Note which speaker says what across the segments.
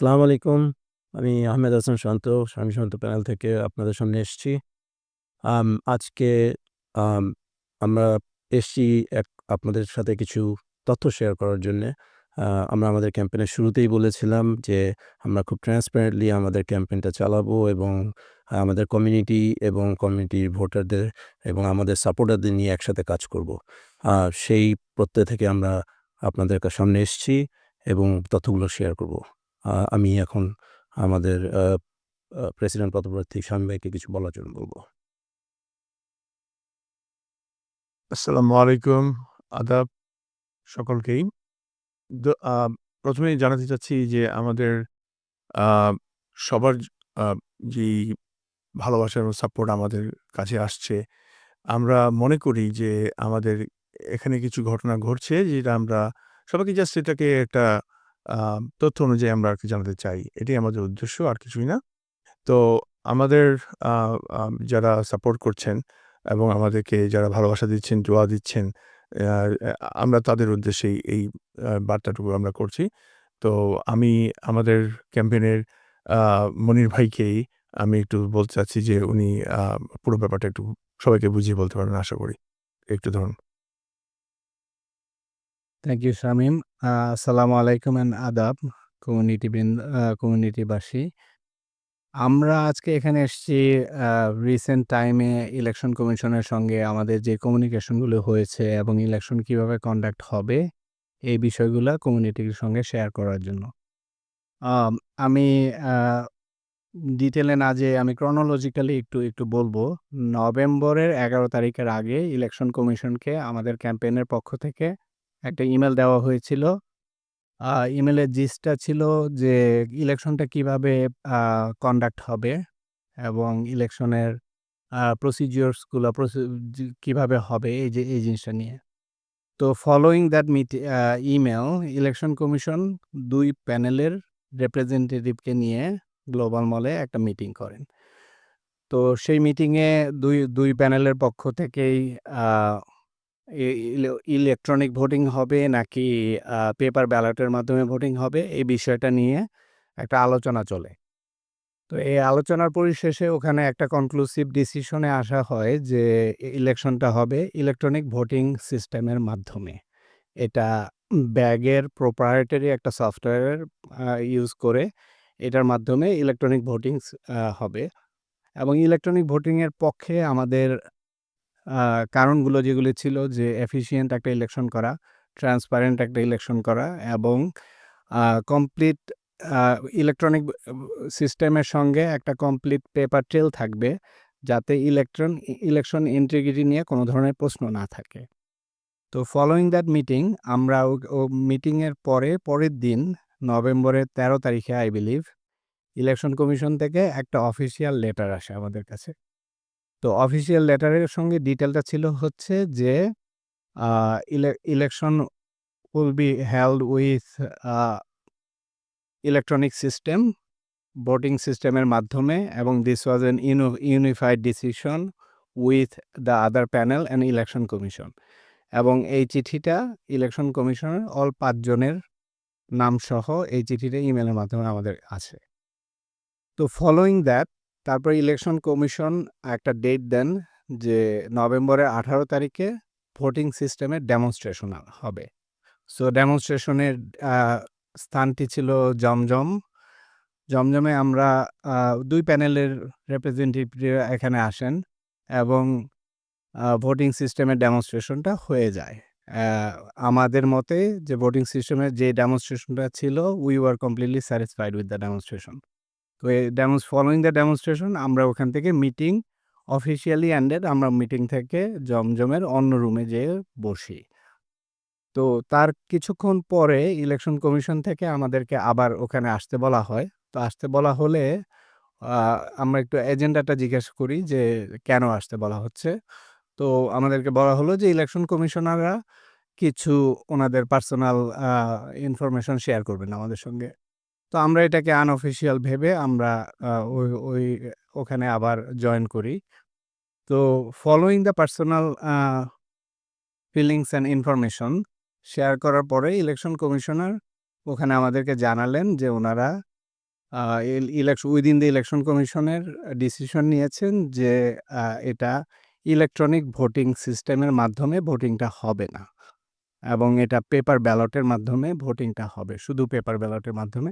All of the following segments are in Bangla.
Speaker 1: আসসালামু আলাইকুম। আমি আহমেদ হাসান শান্ত, স্বামী শান্ত প্যানেল থেকে আপনাদের সামনে এসেছি। আজকে আমরা এসেছি এক আপনাদের সাথে কিছু তথ্য শেয়ার করার জন্যে। আমরা আমাদের ক্যাম্পেনের শুরুতেই বলেছিলাম যে, আমরা খুব ট্রান্সপারেন্টলি আমাদের ক্যাম্পেনটা চালাবো এবং আমাদের কমিউনিটি এবং কমিউনিটির ভোটারদের এবং আমাদের সাপোর্টারদের নিয়ে একসাথে কাজ করব। সেই প্রত্যয় থেকে আমরা আপনাদের সামনে এসছি এবং তথ্যগুলো শেয়ার করব। আমি এখন আমাদের প্রেসিডেন্ট পদপ্রার্থী শামীম ভাইকে কিছু বলার জন্য বলব।
Speaker 2: আসসালামু আলাইকুম, আদাব সকলকেই। দ আ ১ম এই জানাতে চাচ্ছি যে আমাদের সবার যেই ভালোবাসা এবং সাপোর্ট আমাদের কাছে আসছে, আমরা মনে করি যে আমাদের এখানে কিছু ঘটনা ঘটছে যেটা আমরা সবাইকে জাস্ট এটাকে একটা তথ্য অনুযায়ী আমরা আরকি জানাতে চাই। এটাই আমাদের উদ্দেশ্য আর কিছুই না। তো আমাদের যারা সাপোর্ট করছেন এবং আমাদেরকে যারা ভালোবাসা দিচ্ছেন, জোয়া দিচ্ছেন, আমরা তাদের উদ্দেশ্যেই এই বার্তাটুকু আমরা করছি। তো আমি আমাদের ক্যাম্পেইনের আ মনির ভাইকেই আমি একটু বলতে চাচ্ছি যে উনি পুরো ব্যাপারটা একটু সবাইকে বুঝিয়ে বলতে পারবেন আশা করি। একটু ধরুন।
Speaker 3: থ্যাংক ইউ শামিম আসসালামু আলাইকুম অ্যান্ড আদাব কমিউনিটি বৃন্দ কমিউনিটিবাসী। আমরা আজকে এখানে এসেছি রিসেন্ট টাইমে ইলেকশন কমিশনের সঙ্গে আমাদের যে কমিউনিকেশনগুলো হয়েছে এবং ইলেকশন কীভাবে কন্ডাক্ট হবে, এই বিষয়গুলো কমিউনিটির সঙ্গে শেয়ার করার জন্য। আমি আ ডিটেইলে না যেয়ে আমি ক্রনোলজিক্যালি একটু, একটু বলব নভেম্বরের ১১ তারিখের আগে ইলেকশন কমিশনকে আমাদের ক্যাম্পেইনের পক্ষ থেকে একটা ইমেল দেওয়া হয়েছিল। ইমেলের জিস্টটা ছিল যে ইলেকশনটা কীভাবে কন্ডাক্ট হবে এবং ইলেকশনের আ প্রসিডিউরসগুলা প্রসি জি কীভাবে হবে এই যে এই জিনিসটা নিয়ে। তো following that meeting email election commission দুই প্যানেলের রিপ্রেজেন্টেটিভকে নিয়ে গ্লোবাল মলে একটা মিটিং করেন। তো সেই মিটিংয়ে ২, ২ প্যানেলের পক্ষ থেকেই ইলেকট্রনিক ভোটিং হবে নাকি পেপার ব্যালটের মাধ্যমে ভোটিং হবে, এই বিষয়টা নিয়ে একটা আলোচনা চলে। তো এই আলোচনার পরিশেষে ওখানে একটা কনক্লুসিভ ডিসিশনে আসা হয় যে ইলেকশনটা হবে ইলেকট্রনিক ভোটিং সিস্টেমের মাধ্যমে। এটা ব্যাগের প্রোপ্রাইটারি একটা সফটওয়্যার ইউজ করে এটার মাধ্যমে ইলেকট্রনিক ভোটিংস হবে এবং ইলেকট্রনিক ভোটিংয়ের পক্ষে আমাদের কারণগুলো যেগুলো ছিল যে এফিশিয়েন্ট একটা ইলেকশন করা, ট্রান্সপারেন্ট একটা ইলেকশন করা এবং কমপ্লিট ইলেকট্রনিক সিস্টেমের সঙ্গে একটা কমপ্লিট পেপার ট্রেল থাকবে যাতে ইলেকট্রন ইলেকশন ইন্টিগ্রিটি নিয়ে কোনো ধরনের প্রশ্ন না থাকে। তো ফলোয়িং দ্যাট মিটিং আমরা ও মিটিংয়ের পরে পরের দিন নভেম্বরের ১৩ তারিখে আই বিলিভ ইলেকশন কমিশন থেকে একটা অফিসিয়াল লেটার আসে আমাদের কাছে। তো অফিসিয়াল লেটারের সঙ্গে ডিটেলটা ছিল হচ্ছে যে election will be held with electronic system, voting সিস্টেমের মাধ্যমে এবং this was you know unified decision with the other panel and election commission. এবং এই চিঠিটা ইলেকশন কমিশনের অল পাঁচজনের নামসহ এই চিঠিটা ইমেলের মাধ্যমে আমাদের আছে। তো ফলোয়িং দ্যাট তারপর ইলেকশন কমিশন একটা ডেট দেন যে নভেম্বরের ১৮ তারিখে ভোটিং সিস্টেমের ডেমনস্ট্রেশন হবে। সো ডেমনস্ট্রেশনের স্থানটি ছিল জমজম। জমজমে আমরা দুই প্যানেলের রিপ্রেজেন্টেটিভরা এখানে আসেন এবং ভোটিং সিস্টেমের ডেমনস্ট্রেশনটা হয়ে যায়। আমাদের মতে যে ভোটিং সিস্টেমের যে ডেমনস্ট্রেশনটা ছিল we were completely satisfied with the demonstration. তো এই ডেমনস ফলোইং দ্য ডেমনস্ট্রেশন আমরা ওখান থেকে মিটিং অফিসিয়ালি অ্যান্ডেড আমরা মিটিং থেকে জমজমের অন্য রুমে যেয়ে বসি। তো তার কিছুক্ষণ পরে ইলেকশন কমিশন থেকে আমাদেরকে আবার ওখানে আসতে বলা হয়। তো আসতে বলা হলে আমরা একটু এজেন্ডাটা জিজ্ঞাসা করি যে কেন আসতে বলা হচ্ছে? তো আমাদেরকে বলা হলো যে ইলেকশন কমিশনাররা কিছু ওনাদের পার্সোনাল ইনফরমেশন শেয়ার করবেন আমাদের সঙ্গে। তো আমরা এটাকে আনঅফিসিয়াল ভেবে আমরা ওই ওই, ওখানে আবার জয়েন করি। তো following the personal feelings and information share করার পরে ইলেকশন কমিশনার ওখানে আমাদেরকে জানালেন যে উনারা ইলেকশন উইদিন দ্য ইলেকশন কমিশনের ডিসিশন নিয়েছেন যে এটা ইলেকট্রনিক ভোটিং সিস্টেমের মাধ্যমে ভোটিংটা হবে না। এবং এটা পেপার ব্যালটের মাধ্যমে ভোটিংটা হবে। শুধু পেপার ব্যালটের মাধ্যমে।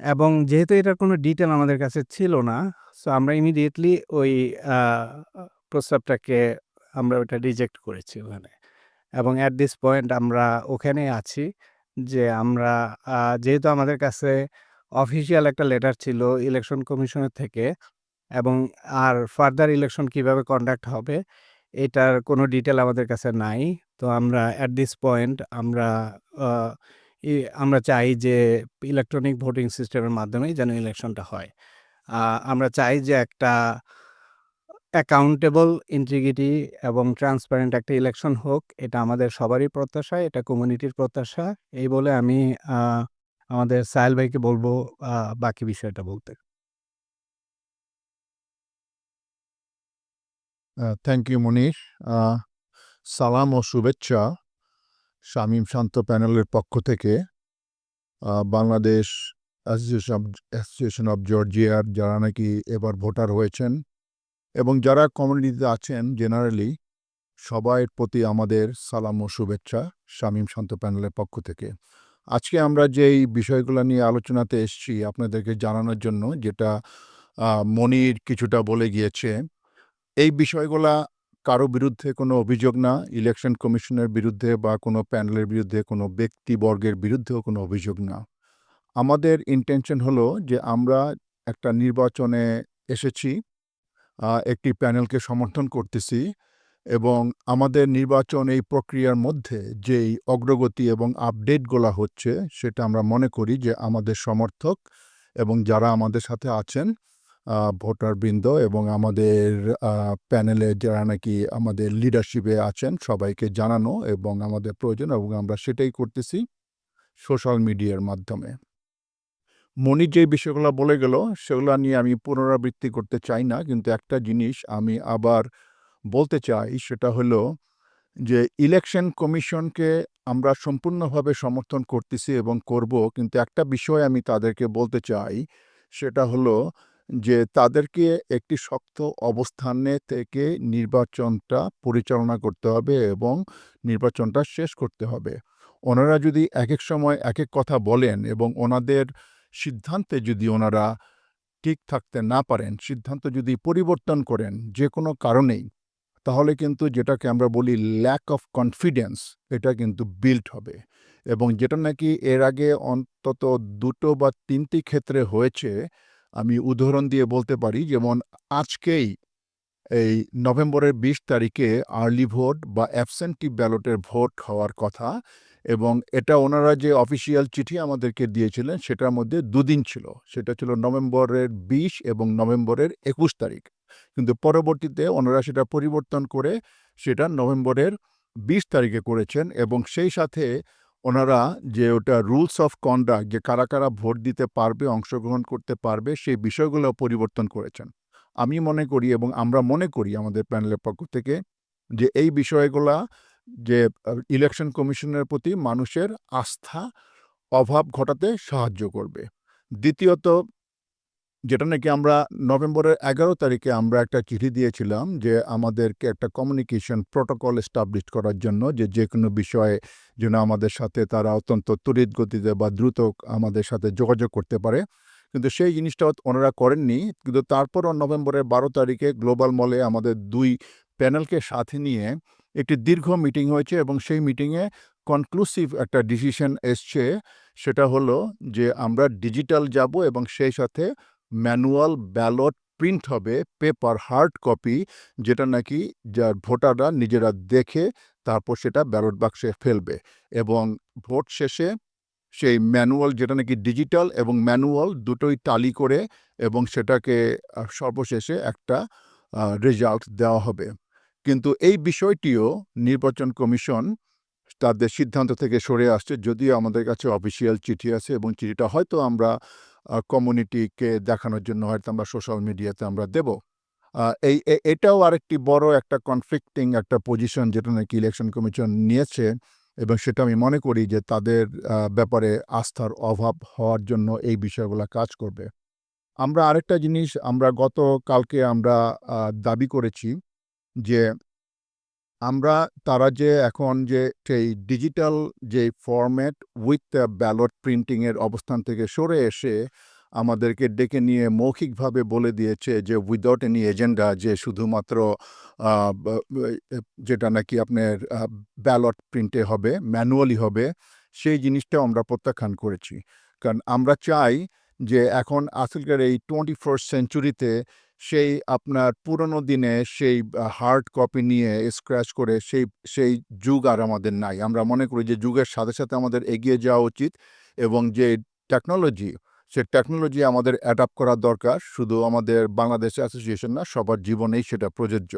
Speaker 3: এবং যেহেতু এটার কোনো ডিটেল আমাদের কাছে ছিল না, সো আমরা ইমিডিয়েটলি ওই প্রস্তাবটাকে আমরা ওটা রিজেক্ট করেছি ওখানে। এবং অ্যাট দিস পয়েন্ট আমরা ওখানেই আছি যে আমরা যেহেতু আমাদের কাছে অফিসিয়াল একটা লেটার ছিল ইলেকশন কমিশনের থেকে এবং আর ফার্দার ইলেকশন কীভাবে কন্ডাক্ট হবে এটার কোনো ডিটেল আমাদের কাছে নাই। তো আমরা অ্যাট দিস পয়েন্ট আমরা আমরা চাই যে ইলেকট্রনিক ভোটিং সিস্টেমের মাধ্যমেই যেন ইলেকশনটা হয়। আমরা চাই যে একটা অ্যাকাউন্টেবল, ইন্টিগ্রিটি এবং ট্রান্সপারেন্ট একটা ইলেকশন হোক। এটা আমাদের সবারই প্রত্যাশা, এটা কমিউনিটির প্রত্যাশা। এই বলে আমি আমাদের সাহেল ভাইকে বলব বাকি বিষয়টা বলতে।
Speaker 4: থ্যাংক ইউ মনির। আ সালাম ও শুভেচ্ছা শামীম শান্ত প্যানেলের পক্ষ থেকে Bangladesh association of association of জর্জিয়ার যারা নাকি এবার ভোটার হয়েছেন এবং যারা কমিউনিটিতে আছেন জেনারেলি সবার প্রতি আমাদের সালাম ও শুভেচ্ছা শামীম শান্ত প্যানেলের পক্ষ থেকে। আজকে আমরা যেই বিষয়গুলো নিয়ে আলোচনাতে এসছি আপনাদেরকে জানানোর জন্য, যেটা মনির কিছুটা বলে গিয়েছে। এই বিষয়গুলা কারও বিরুদ্ধে কোনো অভিযোগ না। ইলেকশন কমিশনের বিরুদ্ধে বা কোনো প্যানেলের বিরুদ্ধে, কোনো ব্যক্তিবর্গের বিরুদ্ধেও কোনো অভিযোগ না। আমাদের ইনটেনশন হলো যে আমরা একটা নির্বাচনে এসেছি। একটি প্যানেলকে সমর্থন করতেছি এবং আমাদের নির্বাচন এই প্রক্রিয়ার মধ্যে যেই অগ্রগতি এবং আপডেটগুলা হচ্ছে সেটা আমরা মনে করি যে আমাদের সমর্থক এবং যারা আমাদের সাথে আছেন ভোটারবৃন্দ এবং আমাদের প্যানেলে যারা নাকি আমাদের লিডারশিপে আছেন সবাইকে জানানো এবং আমাদের প্রয়োজন এবং আমরা সেটাই করতেছি সোশ্যাল মিডিয়ার মাধ্যমে। মনির যে বিষয়গুলো বলে গেল, সেগুলো নিয়ে আমি পুনরাবৃত্তি করতে চাই না। কিন্তু একটা জিনিস আমি আবার বলতে চাই, সেটা হলো যে ইলেকশন কমিশনকে আমরা সম্পূর্ণভাবে সমর্থন করতেছি এবং করব। কিন্তু একটা বিষয় আমি তাদেরকে বলতে চাই, সেটা হলো যে তাদেরকে একটি শক্ত অবস্থানে থেকে নির্বাচনটা পরিচালনা করতে হবে এবং নির্বাচনটা শেষ করতে হবে। ওনারা যদি এক এক সময় এক এক কথা বলেন এবং ওনাদের সিদ্ধান্তে যদি ওনারা ঠিক থাকতে না পারেন, সিদ্ধান্ত যদি পরিবর্তন করেন যে কোনো কারণেই, তাহলে কিন্তু যেটাকে আমরা বলি ল্যাক অফ কনফিডেন্স এটা কিন্তু বিল্ড হবে। এবং যেটা নাকি এর আগে অন্তত দুটো বা তিনটি ক্ষেত্রে হয়েছে উদাহরণ দিয়ে বলতে পারি, যেমন আজকেই এই নভেম্বরের ২০ তারিখে আর্লি ভোট বা অ্যাবসেন্টিভ ব্যালটের ভোট হওয়ার কথা এবং এটা ওনারা যে অফিসিয়াল চিঠি আমাদেরকে দিয়েছিলেন, সেটার মধ্যে দুদিন ছিল। সেটা ছিল নভেম্বরের ২০ এবং নভেম্বরের ২১ তারিখ। কিন্তু পরবর্তীতে ওনারা সেটা পরিবর্তন করে সেটা নভেম্বরের ২০ তারিখে করেছেন এবং সেই সাথে ওনারা যে ওটা রুলস অফ কন্ডাক্ট যে কারা, কারা ভোট দিতে পারবে, অংশগ্রহণ করতে পারবে সেই বিষয়গুলো পরিবর্তন করেছেন। আমি মনে করি এবং আমরা মনে করি আমাদের প্যানেলের পক্ষ থেকে যে এই বিষয়গুলা যে ইলেকশন কমিশনের প্রতি মানুষের আস্থা অভাব ঘটাতে সাহায্য করবে। দ্বিতীয়ত যেটা নাকি আমরা নভেম্বরের ১১ তারিখে আমরা একটা চিঠি দিয়েছিলাম যে আমাদেরকে একটা কমিউনিকেশন প্রোটোকল এস্টাবলিশ করার জন্য যে যে কোনো বিষয়ে যেন আমাদের সাথে তারা অত্যন্ত তড়িৎ গতিতে বা দ্রুত আমাদের সাথে যোগাযোগ করতে পারে। কিন্তু সেই জিনিসটা ওনারা করেননি। কিন্তু তারপরও নভেম্বরের ১২ তারিখে গ্লোবাল মলে আমাদের দুই প্যানেলকে সাথে নিয়ে একটি দীর্ঘ মিটিং হয়েছে এবং সেই মিটিংয়ে কনক্লুসিভ একটা ডিসিশন এসছে। সেটা হলো যে আমরা ডিজিটাল যাব এবং সেই সাথে ম্যানুয়াল ব্যালট প্রিন্ট হবে, পেপার হার্ড কপি, যেটা নাকি যার ভোটাররা নিজেরা দেখে তারপর সেটা ব্যালট বাক্সে ফেলবে এবং ভোট শেষে সেই ম্যানুয়াল যেটা নাকি ডিজিটাল এবং ম্যানুয়াল দুটোই টালি করে এবং সেটাকে সর্বশেষে একটা রেজাল্ট দেওয়া হবে। কিন্তু এই বিষয়টিও নির্বাচন কমিশন তাদের সিদ্ধান্ত থেকে সরে আসছে। যদিও আমাদের কাছে অফিসিয়াল চিঠি আছে এবং চিঠিটা হয়তো আমরা কমিউনিটিকে দেখানোর জন্য হয়তো আমরা সোশ্যাল মিডিয়াতে আমরা দেব। এই এটাও আরেকটি বড় একটা কনফ্লিক্টিং একটা পজিশন যেটা নাকি ইলেকশন কমিশন নিয়েছে এবং সেটা আমি মনে করি যে তাদের ব্যাপারে আস্থার অভাব হওয়ার জন্য এই বিষয়গুলো কাজ করবে আমরা আরেকটা জিনিস আমরা গত কালকে আমরা দাবি করেছি যে আমরা, তারা যে এখন যে সেই ডিজিটাল যে ফরম্যাট উইথ দ্য ব্যালট প্রিন্টিংয়ের অবস্থান থেকে সরে এসে আমাদেরকে ডেকে নিয়ে মৌখিকভাবে বলে দিয়েছে যে উইদাউট এনি এজেন্ডা যে শুধুমাত্র যেটা নাকি আপনার ব্যালট প্রিন্টে হবে ম্যানুয়ালি হবে, সেই জিনিসটাও আমরা প্রত্যাখ্যান করেছি। কারণ আমরা চাই যে এখন আজকালকার এই টোয়েন্টি ফার্স্ট সেঞ্চুরিতে সেই আপনার পুরনো দিনে সেই হার্ড কপি নিয়ে স্ক্র্যাচ করে সেই সেই যুগ আর আমাদের নাই। আমরা মনে করি যে যুগের সাথে সাথে আমাদের এগিয়ে যাওয়া উচিত এবং যে টেকনোলজি সে টেকনোলজি আমাদের অ্যাডাপ্ট করা দরকার। শুধু আমাদের বাংলাদেশ অ্যাসোসিয়েশন না, সবার জীবনেই সেটা প্রযোজ্য।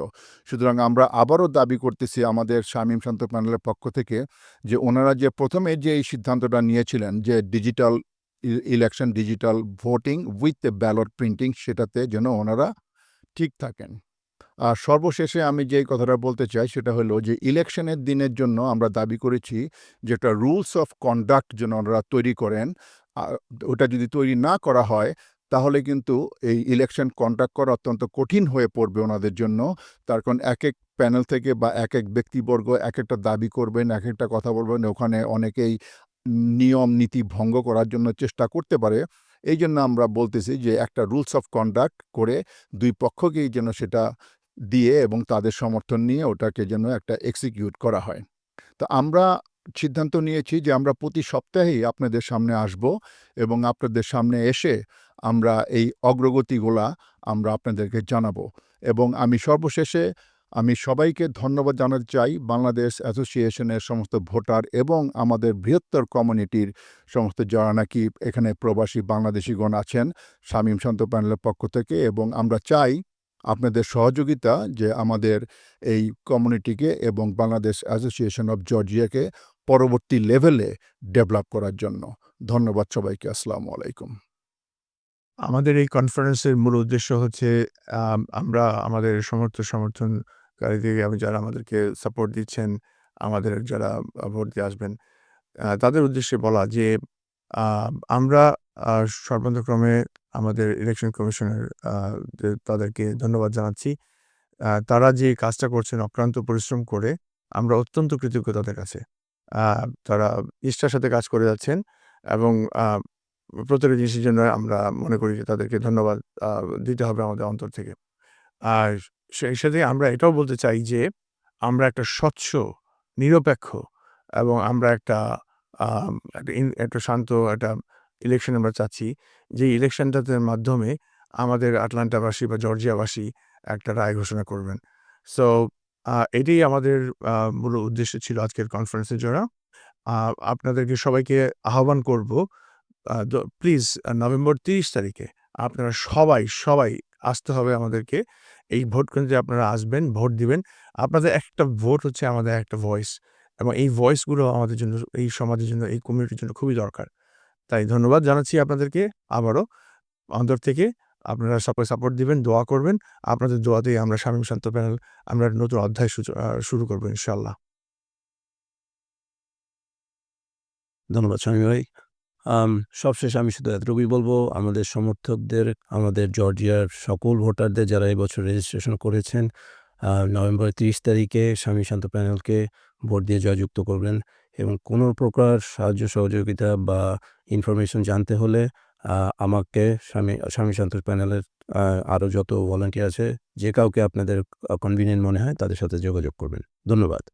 Speaker 4: সুতরাং আমরা আবারও দাবি করতেছি আমাদের শামীম শান্ত প্যানেলের পক্ষ থেকে যে ওনারা যে প্রথমে যে এই সিদ্ধান্তটা নিয়েছিলেন যে digital election digital voting with the ballot printing সেটাতে যেন ওনারা ঠিক থাকেন। আর সর্বশেষে আমি যেই কথাটা বলতে চাই, সেটা হলো যে ইলেকশনের দিনের জন্য আমরা দাবি করেছি যেটা রুলস অফ কন্ডাক্ট যেন ওনারা তৈরি করেন ওটা যদি তৈরি না করা হয়, তাহলে কিন্তু এই ইলেকশন কন্ডাক্ট করা অত্যন্ত কঠিন হয়ে পড়বে ওনাদের জন্য। তার কারণ এক এক প্যানেল থেকে বা এক এক ব্যক্তিবর্গ এক একটা দাবি করবেন এক একটা কথা বলবেন, ওখানে অনেকেই নিয়ম নীতি ভঙ্গ করার জন্য চেষ্টা করতে পারে। এই জন্য আমরা বলতেছি যে একটা রুলস অফ কন্ডাক্ট করে দুই পক্ষকেই যেন সেটা দিয়ে এবং তাদের সমর্থন নিয়ে ওটাকে যেন একটা এক্সিকিউট করা হয়। তো আমরা সিদ্ধান্ত নিয়েছি যে আমরা প্রতি সপ্তাহেই আপনাদের সামনে আসব এবং আপনাদের সামনে এসে আমরা এই অগ্রগতিগুলা আমরা আপনাদেরকে জানাব। এবং আমি সর্বশেষে আমি সবাইকে ধন্যবাদ জানাতে চাই বাংলাদেশ অ্যাসোসিয়েশনের সমস্ত ভোটার এবং আমাদের বৃহত্তর কমিউনিটির সমস্ত যারা নাকি এখানে প্রবাসী বাংলাদেশিগণ আছেন, শামীম শান্ত প্যানেলের পক্ষ থেকে এবং আমরা চাই আপনাদের সহযোগিতা যে আমাদের এই কমিউনিটিকে এবং বাংলাদেশ অ্যাসোসিয়েশন অব জর্জিয়াকে পরবর্তী লেভেলে ডেভেলপ করার জন্য। ধন্যবাদ সবাইকে। আসসালামু আলাইকুম।
Speaker 2: আমাদের এই কনফারেন্সের মূল উদ্দেশ্য হচ্ছে আমরা আমাদের সমর্থ সমর্থনকারীদের আমি যারা আমাদেরকে সাপোর্ট দিচ্ছেন, আমাদের যারা ভোট দিয়ে আসবেন তাদের উদ্দেশ্যে বলা যে আমরা সর্বান্তক্রমে আমাদের ইলেকশন কমিশনের তাদেরকে ধন্যবাদ জানাচ্ছি। তারা যে কাজটা করছেন অক্লান্ত পরিশ্রম করে, আমরা অত্যন্ত কৃতজ্ঞ তাদের কাছে। তারা নিষ্ঠার সাথে কাজ করে যাচ্ছেন এবং প্রত্যেকটা জিনিসের জন্য আমরা মনে করি যে তাদেরকে ধন্যবাদ দিতে হবে আমাদের অন্তর থেকে। আর সেই সাথে আমরা এটাও বলতে চাই যে, আমরা একটা স্বচ্ছ, নিরপেক্ষ এবং আমরা একটা একটা শান্ত একটা ইলেকশন আমরা চাচ্ছি। যে ইলেকশনটাতে মাধ্যমে আমাদের আটলান্টাবাসী বা জর্জিয়াবাসী একটা রায় ঘোষণা করবেন। সো এটাই আমাদের মূল উদ্দেশ্য ছিল আজকের কনফারেন্সের জন্য। আপনাদেরকে সবাইকে আহ্বান করব প্লিজ নভেম্বর তিরিশ তারিখে আপনারা সবাই সবাই আসতে হবে আমাদেরকে। এই ভোট কেন্দ্রে আপনারা আসবেন, ভোট দিবেন, আপনাদের একটা ভোট হচ্ছে আমাদের একটা ভয়েস এবং এই ভয়েসগুলো আমাদের জন্য, এই সমাজের জন্য, এই কমিউনিটির জন্য খুবই দরকার। তাই ধন্যবাদ জানাচ্ছি আপনাদেরকে আবারও। অন্তর থেকে আপনারা সবাই সাপোর্ট দিবেন, দোয়া করবেন। আপনাদের দোয়াতেই আমরা শামীম শান্ত প্যানেল, আমরা নতুন অধ্যায় শুরু করব ইনশাল্লাহ
Speaker 1: ধন্যবাদ স্বামী ভাই। সবশেষে আমি শুধু এতটুকুই বলব, আমাদের সমর্থকদের, আমাদের জর্জিয়ার সকল ভোটারদের যারা এবছর রেজিস্ট্রেশন করেছেন নভেম্বর তিরিশ তারিখে স্বামী শান্ত প্যানেলকে ভোট দিয়ে জয়যুক্ত করবেন এবং কোনো প্রকার সাহায্য, সহযোগিতা বা ইনফরমেশন জানতে হলে আমাকে স্বামী স্বামী শান্ত প্যানেলের আরও যত ভলান্টিয়ার আছে, যে কাউকে আপনাদের কনভিনিয়েন্ট মনে হয় তাদের সাথে যোগাযোগ করবেন। ধন্যবাদ।